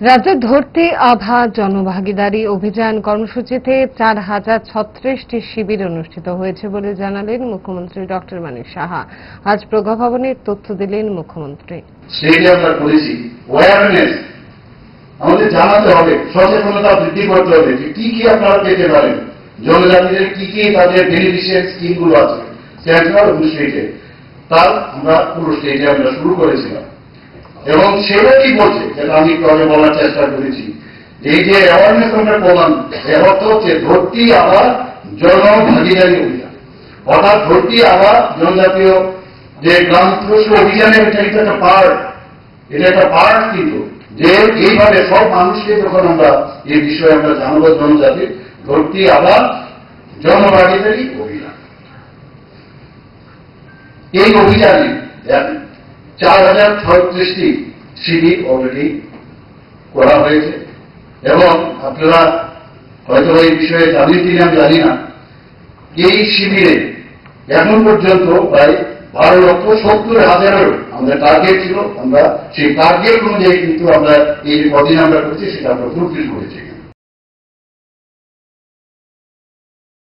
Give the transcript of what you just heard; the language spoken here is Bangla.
রাজ্যে ধরতে আভা জনভাগিদারি অভিযান কর্মসূচিতে চার হাজার ছত্রিশটি শিবির অনুষ্ঠিত হয়েছে বলে জানালেন মুখ্যমন্ত্রী ডক্টর মানিক সাহা। আজ প্রজ্ঞা ভবনের তথ্য দিলেন মুখ্যমন্ত্রী। আমাদের জানাতে হবে। সচেতনতা বৃদ্ধি করতে হবে যে কি কি আপনারা পেতে পারেন। জনজাতিদের কি কি তাদের স্কিমগুলো আছে। আমরা পুরো শুরু করেছিলাম। এবং সেটা কি বলছে যেটা আমি আগে বলার চেষ্টা করেছি। এই যে অ্যাওয়ারনেস আমরা করলাম এর অর্থ হচ্ছে ভর্তি আবার জনভাগিদারি অভিযান। অর্থাৎ ভর্তি আবার জনজাতীয় যে গ্রাম প্রশ্ন অভিযানের এটা একটা পার্ট এটা একটা পার্ট কিন্তু যে এইভাবে সব মানুষকে যখন আমরা এই বিষয়ে আমরা জানাব জনজাতির ভর্তি আবার জনভাগিদারি অভিযান। এই অভিযানে চার হাজার ছত্রিশটি শিবির অলরেডি করা হয়েছে। এবং আপনারা হয়তো এই বিষয়ে জানেন কিনা জানি না। এই শিবিরে এখন পর্যন্ত প্রায় বারো লক্ষ সত্তর হাজারেরও আমাদের টার্গেট ছিল। আমরা সেই টার্গেট অনুযায়ী কিন্তু আমরা এই কদিন আমরা করছি, সেটা আমরা ফুলফিল করেছি।